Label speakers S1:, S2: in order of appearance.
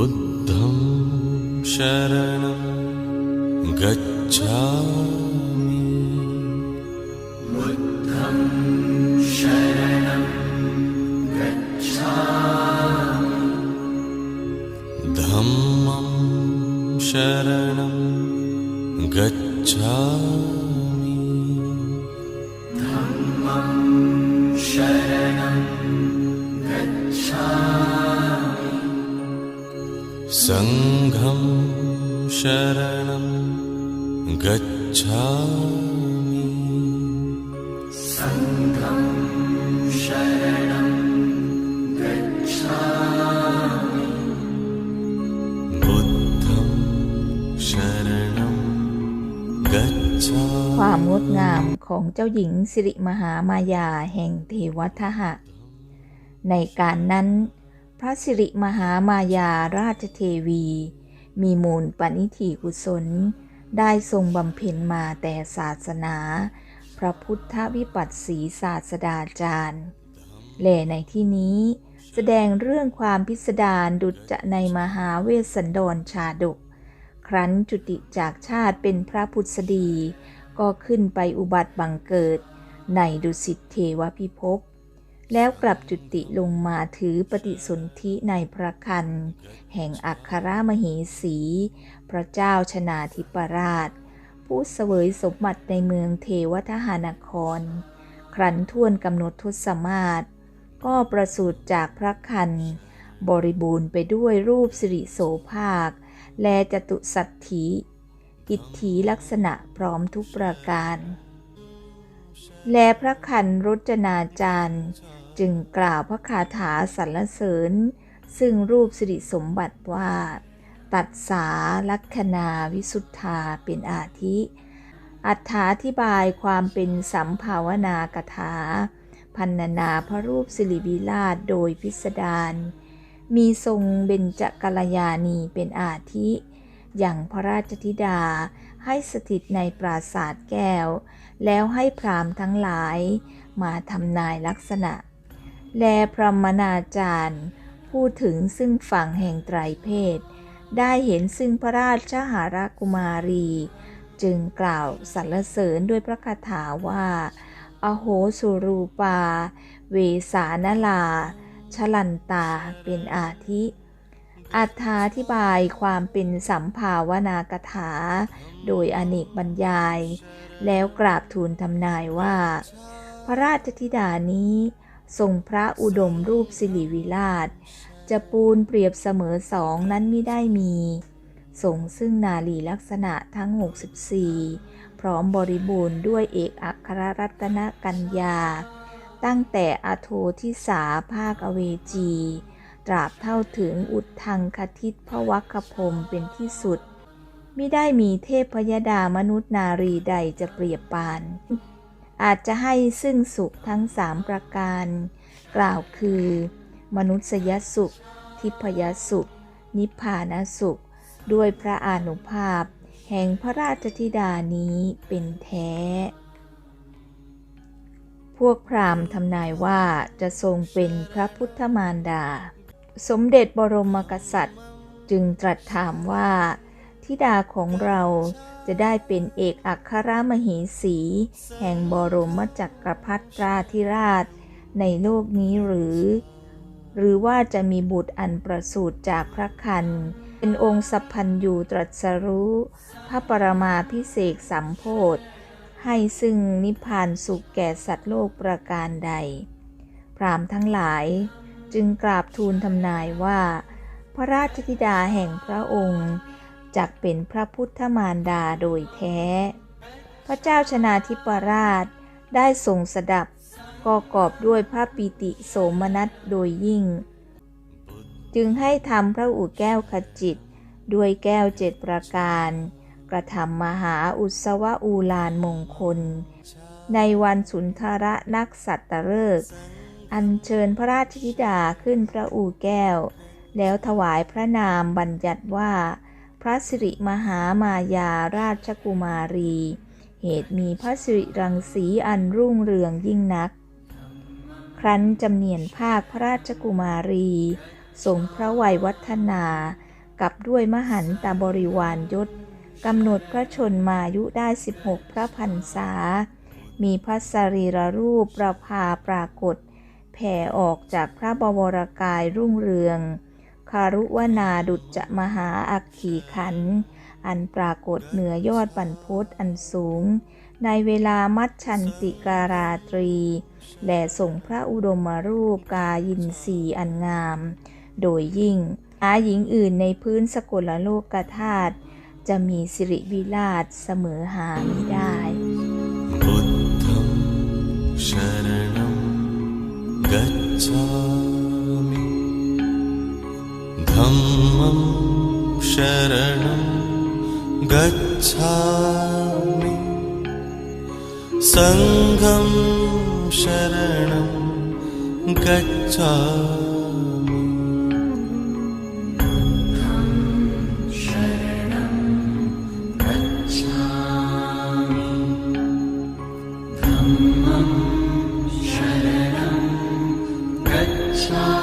S1: बुद्धं शरणं गच्छामि। धम्मं शरणं गच्छामि सङ्घं शरणं गच्छामि बुद्धं शरणं गच्छामि
S2: ความงดงามของเจ้าหญิงสิริมหามายาแห่งเทวทหะ ในการนั้น พระสิริมหามายาราชเทวี มีมูลปณิธิกุศล ได้ทรงบำเพ็ญมาแต่ศาสนา พระพุทธวิปัสสีศาสดาจารย์และในที่นี้แสดงเรื่องความพิสดารดุจจะในมหาเวสสันดรชาดก ครั้นจุติจากชาติเป็นพระพุทธดี ก็ขึ้นไปอุบัติบังเกิด ในดุสิตเทวพิภพ แล้วกลับจุติลงมาถือปฏิสนธิในพระคัน แห่งอัครมเหสี พระเจ้าชนาธิปราช ผู้เสวยสมบัติในเมืองเทวทหานคร ครั้นท่วนกำหนดทศมาศก็ประสูติจากพระคัน บริบูรณ์ไปด้วยรูปสิริโสภาค และจตุสัตถีอิทธิลักษณะพร้อมทุกประการ และพระคันรจนาจารย์ จึงกล่าวพระคาถาสรรเสริญ ซึ่งรูปสิริสมบัติว่า ตัดสาลักษณาวิสุทธาเป็นอาทิ อัถาธิบายความเป็นสัมภาวนากถา พันนาพระรูปสิริวิราชโดยพิสดารมีทรงเบญจกัลยาณีเป็นอาทิ อย่างพระราชธิดาให้สถิตในปราสาทแก้ว แล้วให้พรามทั้งหลายมาทำนายลักษณะ แลพรหมนาจารย์ พูดถึงซึ่งฝั่งแห่งไตรเพศ ได้เห็นซึ่งพระราชหารากุมารี จึงกล่าวสรรเสริญด้วยพระคาถาว่า อโหสุรูปา เวสานลา ชลันตาเป็นอาทิอัธาธิบายความเป็นสัมภาวนากถา โดยอเนกบรรยาย แล้วกราบทูลทำนายว่า พระราชธิดานี้ ทรงพระอุดมรูปสิริวิราช จะปูนเปรียบเสมอสองนั้นไม่ได้มีทรงซึ่งนาลีลักษณะทั้ง 64 พร้อมบริบูรณ์ด้วยเอกอัครรัตนกัญญา ตั้งแต่อโททิสาภาคอเวจี ตราบเท่าถึงอุดทังคทิตพวัคพมเป็นที่สุด ไม่ได้มีเทพพยดามนุษย์นารีใดจะเปรียบปาน อาจจะให้ซึ่งสุขทั้งสามประการ กล่าวคือ มนุษยสุข ทิพยสุข นิพพานสุข ด้วยพระอานุภาพ แห่งพระราชธิดานี้เป็นแท้ พวกพราหมณ์ทำนายว่าจะทรงเป็นพระพุทธมารดา สมเด็จบรมกษัตริย์ จึงตรัสถามว่า ธิดาของเรา จะได้เป็นเอกอัครมเหสี แห่งบรมจักรพรรดิราธิราช ในโลกนี้หรือ หรือว่าจะมีบุตรอันประสูติจากพระคัน เป็นองค์สัพพันยูตรัสรู้ พระปรมาพิเศษสัมโพธให้ซึ่งนิพพานสุขแก่สัตว์โลกประการใด พรามทั้งหลายจึงกราบทูลทำนายว่า พระราชธิดาแห่งพระองค์ จักเป็นพระพุทธมารดาโดยแท้ พระเจ้าชนาธิปราชได้ทรงสดับก็กอบด้วยพระปิติโสมนัสโดยยิ่ง จึงให้ทำพระอุแก้วขจิต ด้วยแก้วเจ็ดประการ กระทำมหาอุสวะอูลานมงคล ในวันสุนทรนักสัตตฤกษ์อัญเชิญพระราชธิดาขึ้นพระอูแก้ว แล้วถวายพระนามบัญญัติว่า พระสิริมหามายาราชกุมารี เหตุมีพระสิริรังสีอันรุ่งเรืองยิ่งนัก ครั้นจำเนียนภาคพระราชกุมารีทรงพระวัยวัฒนากับด้วยมหันตบริวารยศกำหนดพระชนมายุได้ 16 พระพรรษา มีพระสรีรรูปประภาปรากฏ แผ่ออกจากพระบวรกายรุ่งเรือง คารุวนาดุจจะมหาอักขีขัน อันปรากฏเหนือยอดบรรพศอันสูง ในเวลามัชชันติการาตรี และส่งพระอุดมรูปกายินสีอันงาม โดยยิ่งอาหญิงอื่นในพื้นสกลโลกธาตุจะมีสิริวิราชเสมอหาไม่ได้
S1: ชรกัจ धम्मं शरणं गच्छामि। सङ्घं शरणं गच्छामि।
S3: गच्छामि